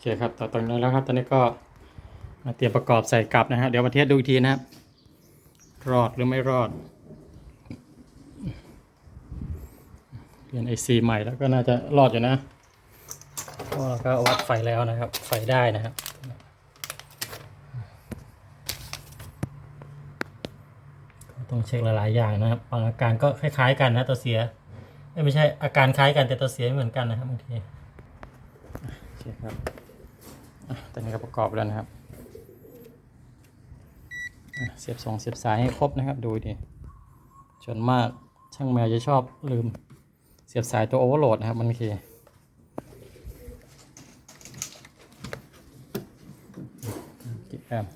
เคครับต่อตรงนั้แล้วครับ ตอนนี้ก็มาเตรียมประกอบใส่กลับนะฮะ เดี๋ยวมาเทสดูอีกทีนะครับ รอดหรือไม่รอด เปลี่ยนไอซีใหม่แล้วก็น่าจะรอดอยู่นะเพราะเราก็วัดไฟแล้วนะครับ ไฟได้นะครับต้องเช็คหลายๆอย่างนะครับบางอาการก็คล้ายๆกันนะตัวเสียเอ้ยไม่ใช่อาการคล้ายกันแต่ตัวเสียไม่เหมือนกันนะครับบางทีโอเคครับ อะตอนนี้ก็ประกอบแล้วนะครับเสียบสองเสียบสายให้ครบนะครับ ดูดิส่วนมากช่างแมวจะชอบลืม เสียบสายตัวโอเวอร์โหลดนะครับบางทีกี่แอมป์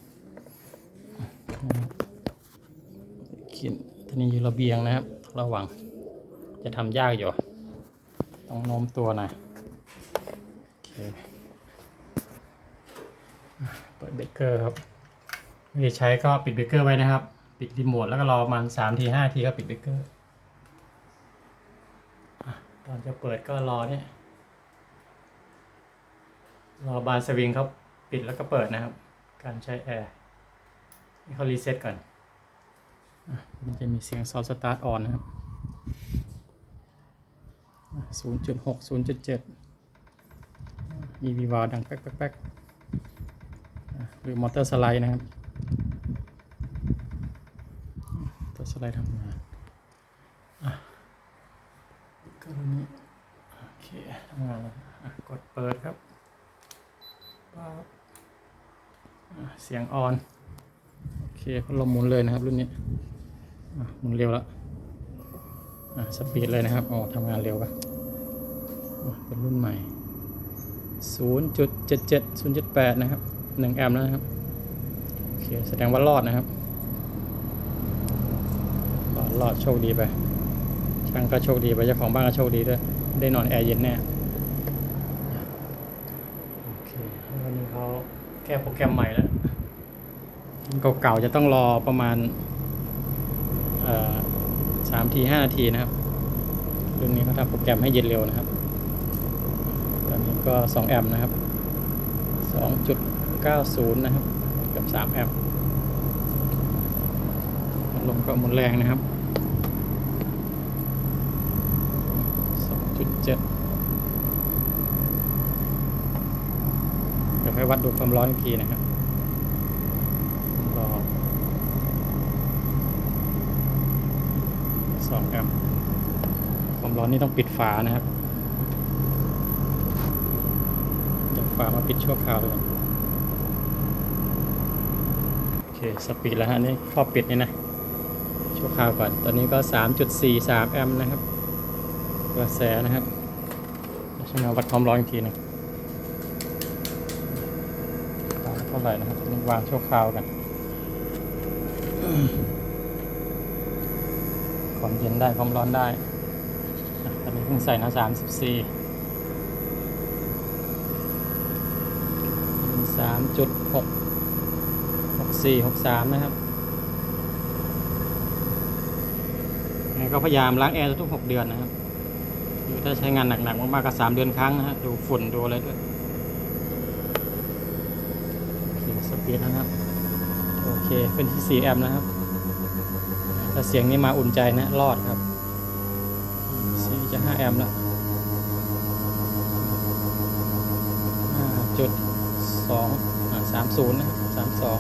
ขีดทีนี้อยู่ระเบียงนะครับ ระว่างจะทำยากอยู่ ต้องโน้มตัวหน่อยโอเคอะ เปิดเบรกเกอร์ครับวิธีใช้ก็ปิดเบรกเกอร์ไว้นะครับ ปิดรีโมทแล้วก็รอมาณสามทีห้าทีก็ปิดเบรกเกอร์ตอนจะเปิดก็รอเนี่ย รอบานสวิงเขาปิดแล้วก็เปิดนะครับ การใช้แอร์นี่เขารีเซ็ตก่อนมันจะมีเสียงซอฟสตาร์ทออนนะครับศูนย์จุดหกศูนย์จุดเจ็ดมีวีวาดังแป๊กแป๊กแป๊กอะ หรือมอเตอร์สไลด์นะครับมอเตอร์สไลด์ทำงานก็ตรงนี้โอเคทำงานแล้วกดเปิดครับเสียงออน โอเคพัดลมหมุนเลยนะครับ รุ่นนี้หมุนเร็วแล้วอะสปีดเลยนะครับอ๋อทำงานเร็วปะอะเป็นรุ่นใหม่ 0.77 0.8 นะครับ 1แอมป์แล้วนะครับโอเคแสดงว่ารอดนะครับรอดรอดโชคดีไปช่างก็โชคดีไปเจ้าของบ้านก็โชคดีด้วยได้นอนแอร์เย็นแน่โอเควันนี้เขาแก้โปรแกรมใหม่แล้วเก่าๆจะต้องรอประมาณสามทีห้านาทีนะครับรุ่นนี้เขาทำโปรแกรมให้เย็นเร็วนะครับตอนนี้ก็สองแอมป์นะครับส องจุดเก้าศูนย์นะครับ กับสามแอมป์ลมก็หมุนแรงนะครับสองจุดเจ็ดเดี๋ยวให้วัดดูความร้อนอีกทีนะครับรอสองแอมป์ความร้อนนี่ต้องปิดฝานะครับเดี๋ยวฝามาปิดชั่วคราวเลยก่อนโอเค สปีดแล้วฮะนี่ครอบปิดนี่นะชั่วคราวก่อน ตอนนี้ก็ 3.43 แอมป์นะครับกระแสนะครับใช้งาวัดความร้อนอีกทีหนึงวางเท่าไหร่นะครับนี่วางชั่วคราวกันความเย็นได้ความร้อนได้ตอนนี้เพิ่งใส่นะสามสิบสี่สามจุดหก สี่หกสามนะครับยังไงก็พยายามล้างแอร์ทุกหกเดือนนะครับหรือถ้าใช้งานหนักๆมากๆก็สามเดือนครั้งนะฮะดูฝุ่นดูอะไรด้วยโอเคสปีดนะครับ โอเคเป็นที่4แอมป์นะครับ ถ้าเสียงนี้มาอุ่นใจนะรอดครับสี่จะ5แอมป์ละจุดสองสามศูนย์นะสามสอง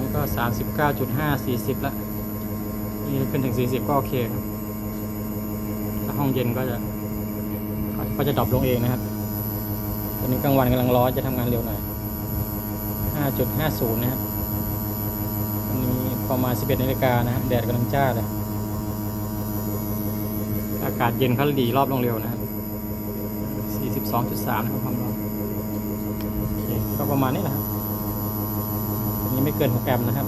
นก็สามสิบเก้าจุดห้าสี่สิบละนี่ขึ้นถึงสี่สิบก็โอเคครับ ถ้าห้องเย็นก็จะก็จะดรอปลงเองนะครับ ตอนนี้กลางวันกำลังร้อนจะทำงานเร็วหน่อย 5.50 นะครับวันนี้ประมาณ 11นาฬิกานะแดดกำลังจ้าเลย อากาศเย็นเขาดีรอบลงเร็วนะครับ 42.3 นะครับความร้อนโอเคก็ประมาณนี้แหละครับ นี้ไม่เกิน 6แอมป์นะครับ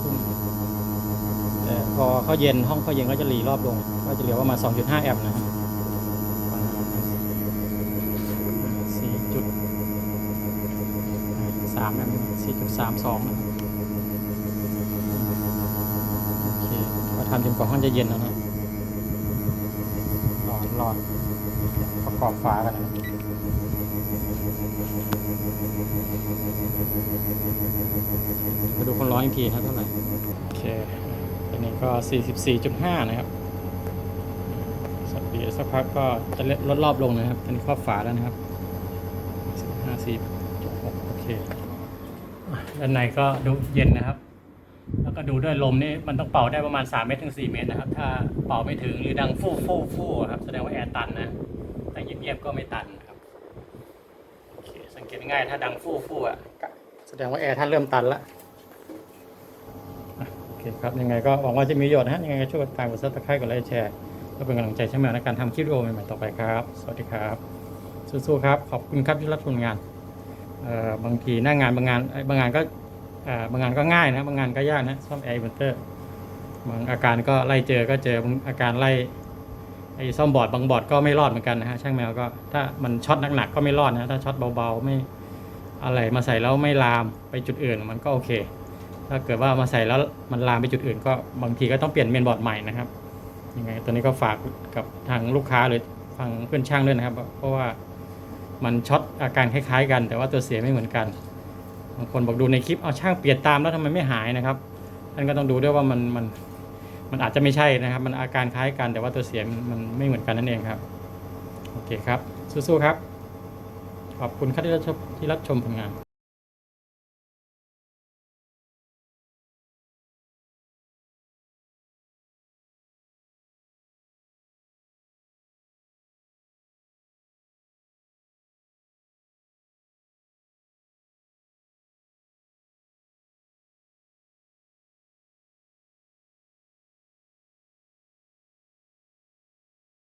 แต่พอเขาเย็นห้องเขาเย็นก็จะหลีรอบลง ก็จะเหลือประมาณ 2.5 แอมป์นะครับสี่จุดสามสี่จุดสามสองโอเคก็ทำจนกว่าห้องจะเย็นแล้วนะรอรอประกอบฝากันนะ อีกทีนะครับเท่าไหร่โอเคอันนี้ก็ 44.5 นะครับสักปีสักพักก็จะลดรอบลงนะครับอันนี้ครอบฝาแล้วนะครับ15.6โอเคอะด้านในก็ดูเย็นนะครับ แล้วก็ดูด้วยลมนี่มันต้องเป่าได้ประมาณ 3 เมตรถึง 4 เมตรนะครับ ถ้าเป่าไม่ถึงหรือดังฟู่ฟู่ฟู่ครับแสดงว่าแอร์ตันนะแต่เงียบๆก็ไม่ตันนะครับโอเคสังเกตง่ายๆถ้าดังฟู่ฟู่อะก็แสดงว่าแอร์ท่านเริ่มตันละอะโอ เคครับ ยังไงก็หวังว่าจะมีประโยชน์นะฮะยังไงก็ช่วยกดติดตามกดซับสไครต์กดไลค์แชร์เพื่อเป็นกำลังใจช่างแมวในการทำคลิปวิดีโอใหม่ๆต่อไปครับ สวัสดีครับ สู้ๆครับ ขอบคุณครับที่รับชมงานเอ่อบางทีหน้างานบางงานเอ้บางงานก็เอ่อบางงานก็ง่ายนะบางงานก็ยากนะซ่อมแอร์อินเวอร์เตอร์บางอาการก็ไล่เจอก็เจอบางอาการไล่ไอ้ซ่อมบอร์ดบางบอร์ดก็ไม่รอดเหมือนกันนะฮะช่างแมวก็ถ้ามันช็อตหนักๆก็ไม่รอดนะถ้าช็อตเบาๆไม่อะไรมาใส่แล้วไม่ลามไปจุดอื่นมันก็โอเค ถ้าเกิดว่ามาใส่แล้วมันลามไปจุดอื่น ก็บางทีก็ต้องเปลี่ยนเมนบอร์ดใหม่นะครับยังไงตัวนี้ก็ฝากกับทางลูกค้าหรือทางเพื่อนช่างด้วยนะครับ เพราะว่ามันช็อตอาการคล้ายๆ กัน แต่ว่าตัวเสียไม่เหมือนกันบางคนบอกดูในคลิปเอาช่างเปลี่ยนตามแล้วทำไมไม่หายนะครับท่านก็ต้องดูด้วยว่ามันมันมันอาจจะไม่ใช่นะครับ มันอาการคล้ายกันแต่ว่าตัวเสียมันมันไม่เหมือนกันนั่นเองครับโอเคครับสู้ๆครับขอบคุณครับที่รับชมที่รับชมผลงาน